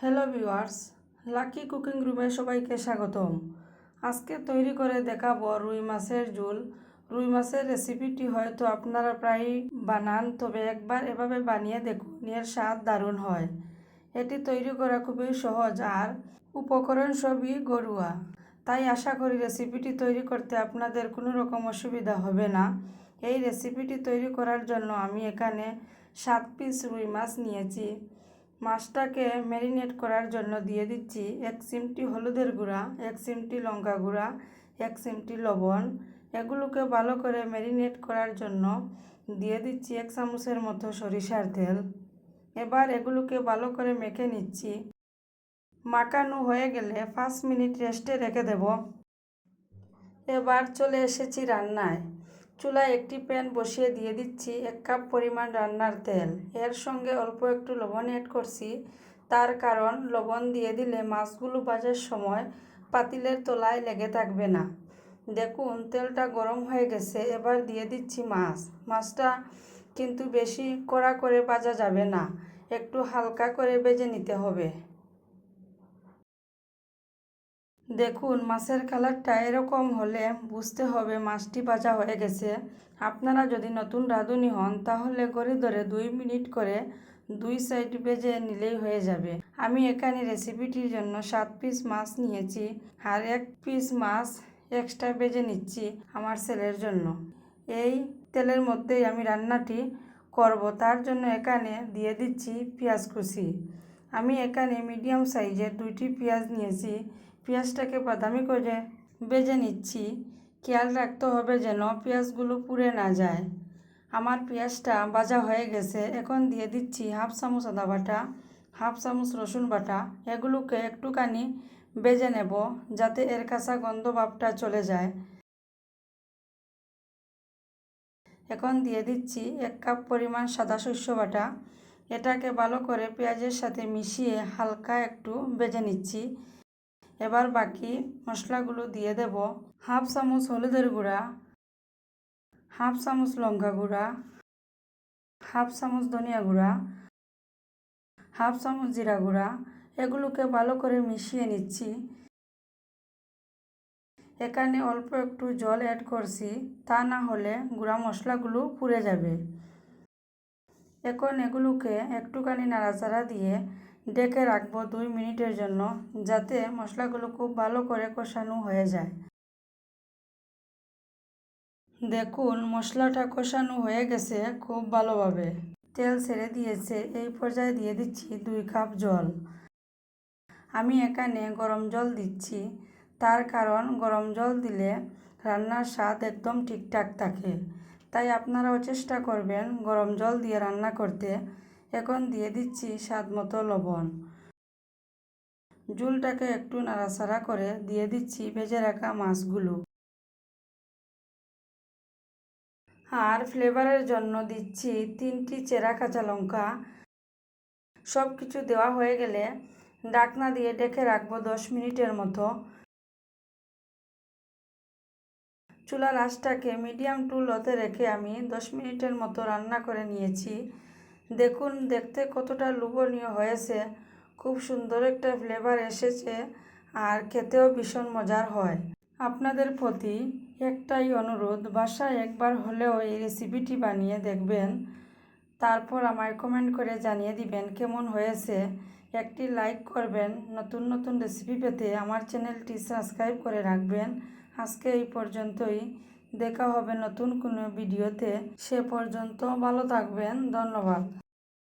Hello viewers lucky cooking রুমে সবাইকে স্বাগতম। আজকে তৈরি করে দেখাবো রুই মাছের ঝোল। রুই মাছের রেসিপিটি হয়তো আপনারা প্রায়ই বানান, তবে একবার এভাবে বানিয়ে দেখুন, এর স্বাদ দারুণ হয়। এটি তৈরি করা খুবই সহজ আর উপকরণ সবই গরুয়া তাই আশা করি রেসিপিটি তৈরি করতে আপনাদের কোনো রকম অসুবিধা হবে না। এই রেসিপিটি তৈরি করার জন্য আমি এখানে সাত পিস রুই মাছ নিয়েছি। মাছটাকে ম্যারিনেট করার জন্য দিয়ে দিচ্ছি এক চিমটি হলুদের গুঁড়া, এক চিমটি লঙ্কা গুঁড়া, এক চিমটি লবণ। এগুলোকে ভালো করে ম্যারিনেট করার জন্য দিয়ে দিচ্ছি এক চামচের মতো সরিষার তেল। এবার এগুলোকে ভালো করে মেখে নিচ্ছি। মাখানো হয়ে গেলে পাঁচ মিনিট রেস্টে রেখে দেব। এবার চলে এসেছি রান্নায়। চুলায় একটি প্যান বসিয়ে দিয়ে দিচ্ছি এক কাপ পরিমাণ রান্নার তেল। এর সঙ্গে অল্প একটু লবণ অ্যাড করছি। তার কারণ লবণ দিয়ে দিলে মাছগুলো ভাজার সময় পাতিলের তলায় লেগে থাকবে না। দেখুন, তেলটা গরম হয়ে গেছে, এবার দিয়ে দিচ্ছি মাছ। মাছটা কিন্তু বেশি কড়া করে ভাজা যাবে না, একটু হালকা করে বেজে নিতে হবে। দেখুন, মাছের কালারটা এরকম হলে বুঝতে হবে মাছটি ভাজা হয়ে গেছে। আপনারা যদি নতুন রাঁধুনি হন, তাহলে করে ধরে দুই মিনিট করে দুই সাইড ভেজে নিলেই হয়ে যাবে। আমি এখানে রেসিপিটির জন্য সাত পিস মাছ নিয়েছি আর এক পিস মাছ এক্সট্রা ভেজে নিচ্ছি আমার ছেলের জন্য। এই তেলের মধ্যেই আমি রান্নাটি করব। তার জন্য এখানে দিয়ে দিচ্ছি পেঁয়াজ কুচি। আমি এখানে মিডিয়াম সাইজের দুইটি পেঁয়াজ নিয়েছি। পেঁয়াজটাকে বাদামি করে বেজে নিচ্ছি। খেয়াল রাখতে হবে যেন পেঁয়াজগুলো পুড়ে না যায়। আমার পেঁয়াজটা ভাজা হয়ে গেছে। এখন দিয়ে দিচ্ছি হাফ চামচ আদা বাটা, হাফ চামচ রসুন বাটা। এগুলোকে একটুখানি বেজে নেব যাতে এর কাঁচা গন্ধ ভাবটা চলে যায়। এখন দিয়ে দিচ্ছি এক কাপ পরিমাণ সাদা শস্য বাটা। এটাকে ভালো করে পেঁয়াজের সাথে মিশিয়ে হালকা একটু বেজে নিচ্ছি। এবার বাকি মশলাগুলো দিয়ে দেব হাফ চামচ হলুদের গুঁড়া, হাফ চামচ লঙ্কা গুঁড়া, হাফ চামচ ধনিয়া গুঁড়া, হাফ চামচ জিরা গুঁড়া। এগুলোকে ভালো করে মিশিয়ে নিচ্ছি। এখানে অল্প একটু জল অ্যাড করছি, তা না হলে গুঁড়া মশলাগুলো পুড়ে যাবে। এখন এগুলোকে একটুখানি নাড়াচাড়া দিয়ে ডেকে রাখব দুই মিনিটের জন্য, যাতে মশলাগুলো খুব ভালো করে কষানো হয়ে যায়। দেখুন, মশলাটা কষানো হয়ে গেছে খুব ভালোভাবে। তেল ছেড়ে দিয়েছে, এই পর্যায়ে দিয়ে দিচ্ছি দুই কাপ জল। আমি এখানে গরম জল দিচ্ছি, তার কারণ গরম জল দিলে রান্নার স্বাদ একদম ঠিকঠাক থাকে। তাই আপনারাও চেষ্টা করবেন গরম জল দিয়ে রান্না করতে। এখন দিয়ে দিচ্ছি স্বাদ মতো লবণ। ঝুলটাকে একটু নাড়াচাড়া করে দিয়ে দিচ্ছি ভেজে রাখা মাছগুলো। আর ফ্লেভারের জন্য দিচ্ছি তিনটি চেরা কাঁচা লঙ্কা। সব কিছু দেওয়া হয়ে গেলে ডাকনা দিয়ে ডেকে রাখব দশ মিনিটের মতো। চুলার আঁচটাকে মিডিয়াম টু লোতে রেখে আমি দশ মিনিটের মতো রান্না করে নিয়েছি। দেখুন, দেখতে কতটা লোভনীয় হয়েছে। খুব সুন্দর একটা ফ্লেভার এসেছে আর খেতেও ভীষণ মজার হয়। আপনাদের প্রতি একটাই অনুরোধ, বাসায় একবার হলেও এই রেসিপিটি বানিয়ে দেখবেন। তারপর আমায় কমেন্ট করে জানিয়ে দিবেন কেমন হয়েছে। একটি লাইক করবেন, নতুন নতুন রেসিপি পেতে আমার চ্যানেলটি সাবস্ক্রাইব করে রাখবেন। আজকে এই পর্যন্তই। দেখা হবে নতুন কোনো ভিডিওতে। সে পর্যন্ত ভালো থাকবেন ধন্যবাদ।